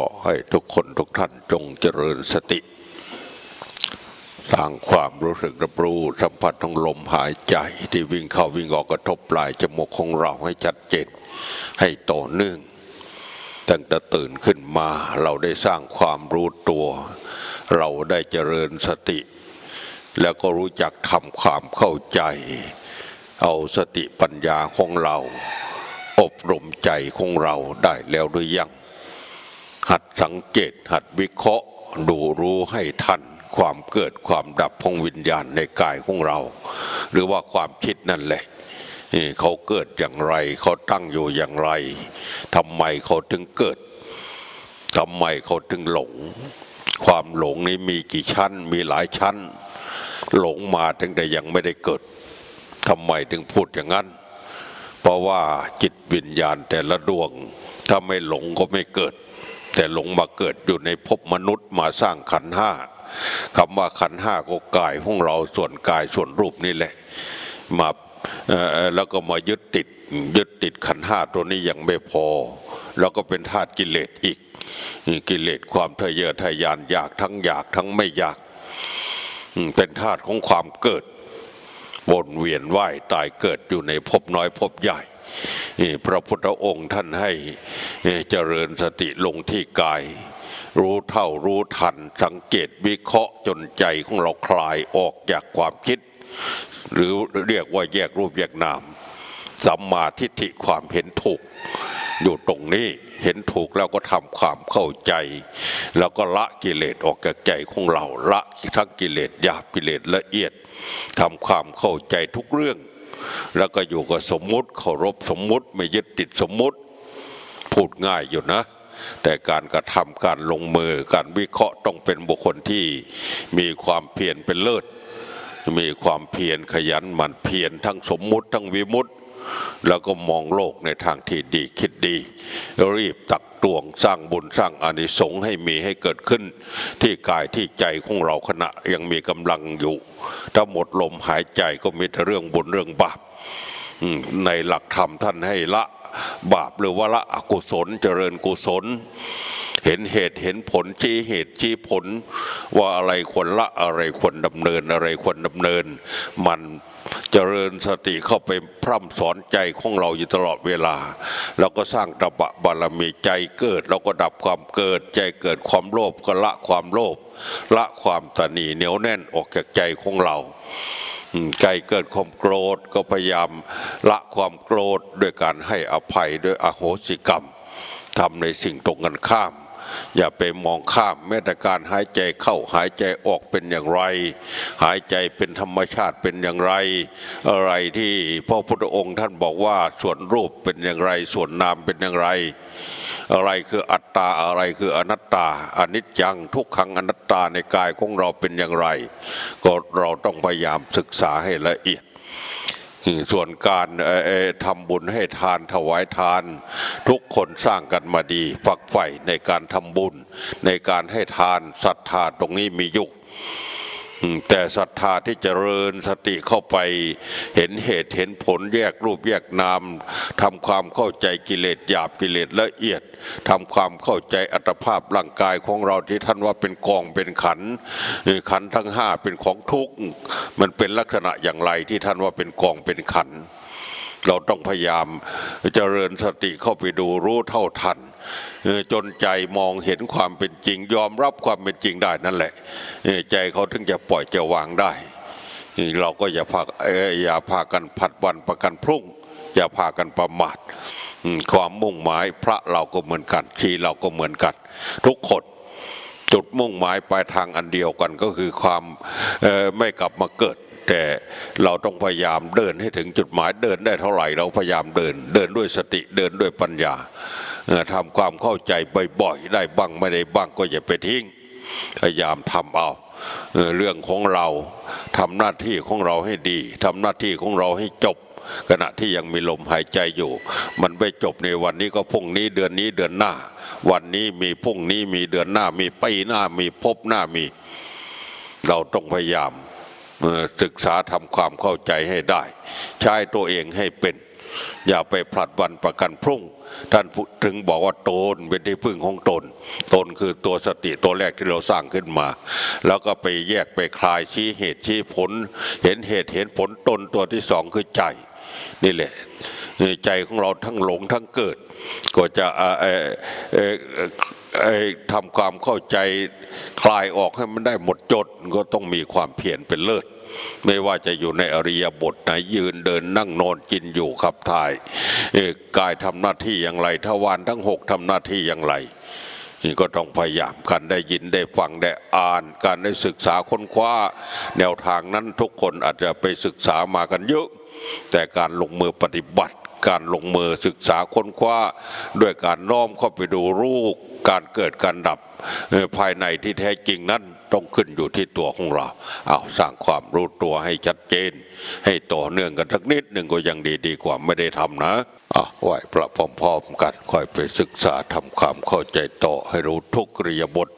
ขอให้ทุกคนทุกท่านจงเจริญสติสร้างความรู้สึกรับรู้สัมผัสของลมหายใจที่วิ่งเข้าวิ่งออกกระทบปลายจมูกของเราให้ชัดเจนให้ต่อเนื่องตั้งแต่ตื่นขึ้นมาเราได้สร้างความรู้ตัว เราได้เจริญสติ แล้วก็รู้จักทำความเข้าใจ เอาสติปัญญาของเรา อบรมใจของเราได้แล้วหรือยัง หัดสังเกตหัดวิเคราะห์ดูรู้ให้ทันความเกิดความดับของวิญญาณในกายของเรา หรือว่าความคิดนั่นแหละเขาเกิดอย่างไร เขาตั้งอยู่อย่างไรทำไมเขาถึงเกิดทำไมเขาถึงหลง ความหลงนี้มีกี่ชั้น มีหลายชั้น หลงมาถึงแต่ยังไม่ได้เกิดทำไมถึงพูดอย่างนั้น เพราะว่าจิตวิญญาณแต่ละดวง ถ้าไม่หลงก็ไม่เกิด แต่หลงมาเกิดอยู่ในภพมนุษย์มาสร้างขันห้าคำว่าขันห้าก็กายของเราส่วนกายส่วนรูปนี่แหละมาแล้วก็มายึดติดยึดติดขันห้าตัวนี้ยังไม่พอ แล้วก็เป็นธาตุกิเลสอีก กิเลสความทะเยอทะยานอยากทั้งอยากทั้งไม่อยาก เป็นธาตุของความเกิด วนเวียนว่ายตายเกิดอยู่ในภพน้อยภพใหญ่พระพุทธองค์ท่านให้เจริญสติลงที่กาย รู้เท่ารู้ทัน สังเกตวิเคราะห์จนใจของเราคลายออกจากความคิด หรือเรียกว่าแยกรูปแยกนามสัมมาทิฏฐิความเห็นถูก อยู่ตรงนี้เห็นถูกแล้วก็ทำความเข้าใจ แล้วก็ละกิเลสออกจากใจของเราละทั้งกิเลสหยาบกิเลสละเอียดทำความเข้าใจทุกเรื่อง แล้วก็อยู่กับสมมุติเคารพสมมุติไม่ยึดติดสมมุติ พูดง่ายอยู่นะ แต่การกระทำการลงมือการวิเคราะห์ต้องเป็นบุคคลที่มีความเพียรเป็นเลิศ มีความเพียรขยันหมั่นเพียรทั้งสมมุติทั้งวิมุตติ แล้วก็มองโลกในทางที่ดีคิดดี รีบตักตวงสร้างบุญสร้างอานิสงส์ให้มีให้เกิดขึ้น ที่กายที่ใจของเราขณะยังมีกำลังอยู่ ถ้าหมดลมหายใจก็มีแต่เรื่องบุญเรื่องบาปในหลักธรรมท่านให้ละบาปหรือว่าละอกุศลเจริญกุศล เห็นเหตุเห็นผลชี้เหตุชี้ผล ว่าอะไรควรละอะไรควรดำเนินอะไรควรดำเนิน มันเจริญสติเข้าไปพร่ำสอนใจของเราอยู่ตลอดเวลา แล้วก็สร้างตบะบารมีใจเกิด แล้วก็ดับความเกิด ใจเกิดความโลภก็ละความโลภละความตนีเหนียวแน่นออกจากใจของเราใจเกิดความโกรธก็พยายามละความโกรธด้วยการให้อภัยด้วยอโหสิกรรมทำในสิ่งตรงกันข้าม อย่าไปมองข้ามแม้แต่การหายใจเข้าหายใจออกเป็นอย่างไร หายใจเป็นธรรมชาติเป็นอย่างไร อะไรที่พระพุทธองค์ท่านบอกว่าส่วนรูปเป็นอย่างไร ส่วนนามเป็นอย่างไร อะไรคืออัตตาอะไรคืออนัตตาอนิจจังทุกขังอนัตตาในกายของเราเป็นอย่างไร ก็เราต้องพยายามศึกษาให้ละเอียด ส่วนการทำบุญให้ทานถวายทาน ทุกคนสร้างกันมาดี ฝักใฝ่ในการทำบุญ ในการให้ทานศรัทธาตรงนี้มีอยุค แต่ศรัทธาที่เจริญสติเข้าไปเห็นเหตุเห็นผลแยกรูปแยกนามทำความเข้าใจกิเลสหยาบกิเลสละเอียดทำความเข้าใจอัตภาพร่างกายของเราที่ท่านว่าเป็นกองเป็นขันขันทั้งห้าเป็นของทุกข์มันเป็นลักษณะอย่างไรที่ท่านว่าเป็นกองเป็นขันเราต้องพยายามเจริญสติเข้าไปดูรู้เท่าทัน จนใจมองเห็นความเป็นจริง ยอมรับความเป็นจริงได้นั่นแหละ ใจเขาถึงจะปล่อยจะวางได้ เราก็อย่าพาเอ่ออย่าพากันผัดวันประกันพรุ่ง อย่าพากันประมาทความมุ่งหมายพระเราก็เหมือนกันชีเราก็เหมือนกัน ทุกคนจุดมุ่งหมายปลายทางอันเดียวกันก็คือความไม่กลับมาเกิด แต่เราต้องพยายามเดินให้ถึงจุดหมายเดินได้เท่าไหร่ เราพยายามเดิน เดินด้วยสติเดินด้วยปัญญา ทำความเข้าใจบ่อยๆได้บ้างไม่ได้บ้างก็อย่าไปทิ้งพยายามทำเอาเรื่องของเราทำหน้าที่ของเราให้ดีทำหน้าที่ของเราให้จบ ขณะที่ยังมีลมหายใจอยู่ มันไม่จบในวันนี้ก็พรุ่งนี้เดือนนี้เดือนหน้า วันนี้มีพรุ่งนี้มีเดือนหน้ามีปีหน้ามีพบหน้ามี เราต้องพยายามศึกษาทำความเข้าใจให้ได้ ใช้ตัวเองให้เป็น อย่าไปผลัดวันประกันพรุ่ง ท่านถึงบอกว่าตนเป็นที่พึ่งของตน ตนคือตัวสติตัวแรกที่เราสร้างขึ้นมา แล้วก็ไปแยกไปคลายชี้เหตุชี้ผล เห็นเหตุเห็นผลตนตัวที่สองคือใจนี่แหละใจของเราทั้งหลงทั้งเกิด ก็จะทำความเข้าใจคลายออกให้มันได้หมดจดก็ต้องมีความเพียรเป็นเลิศ ไม่ว่าจะอยู่ในอริยบทไหนยืนเดินนั่งนอนกินอยู่ขับถ่ายกายทำหน้าที่อย่างไรทวารทั้งหกทำหน้าที่อย่างไรนี่ก็ต้องพยายามกันได้ยินได้ฟังได้อ่าน การได้ศึกษาค้นคว้า แนวทางนั้นทุกคนอาจจะไปศึกษามากันเยอะ แต่การลงมือปฏิบัติการลงมือศึกษาค้นคว้า ด้วยการน้อมเข้าไปดูรูปการเกิดการดับภายในที่แท้จริงนั้น ต้องขึ้นอยู่ที่ตัวของเรา เอาสร้างความรู้ตัวให้ชัดเจน ให้ต่อเนื่องกันสักนิดหนึ่งก็ยังดีดีกว่าไม่ได้ทำนะอะไหวพระพร้อมๆกันค่อยไปศึกษาทำความเข้าใจต่อให้รู้ทุกกริยบท